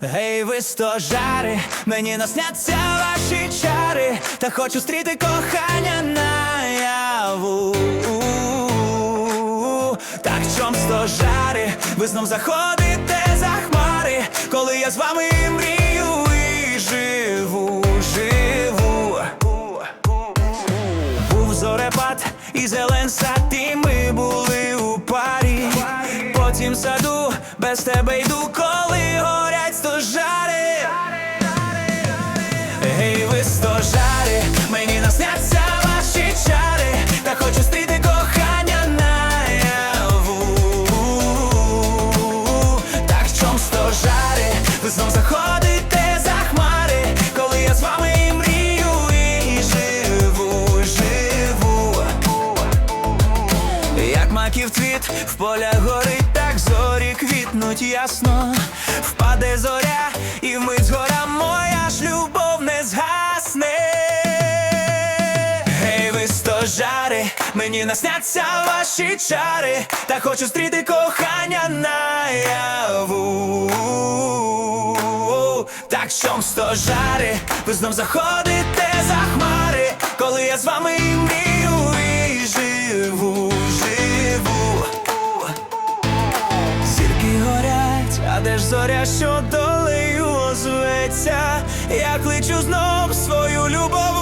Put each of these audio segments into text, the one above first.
Гей, ви стожари, мені насняться ваші чари, та хочу стріти кохання наяву. Так чом стожари, ви знов заходите за хмари, коли я з вами мрію і живу, живу. Був зорепад і зелен сад, і ми були у парі. Потім саду без тебе йду, коли горять стожари. Гей, ви стожари, мені насняться ваші чари, та хочу стріти кохання наяву. Так чом стожари, ви знов заходите Як маків цвіт в полях горить, так зорі квітнуть ясно. Впаде зоря, і вмить згора моя ж любов не згасне. Гей, ви стожари, мені насняться ваші чари, та хочу стріти кохання наяву. Так що стожари, ви знов заходите за хмари, коли я з вами зоря, що долею озветься? Я кличу знов свою любов,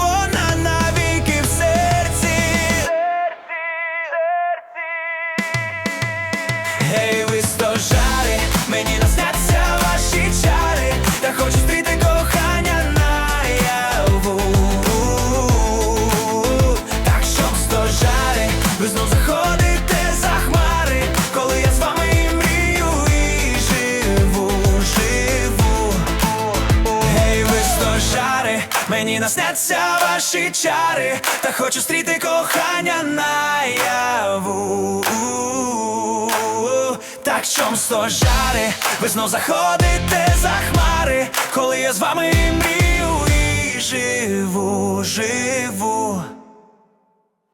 мені насняться ваші чари, та хочу стріти кохання наяву. Так чом стожари, ви знов заходите за хмари, коли я з вами мрію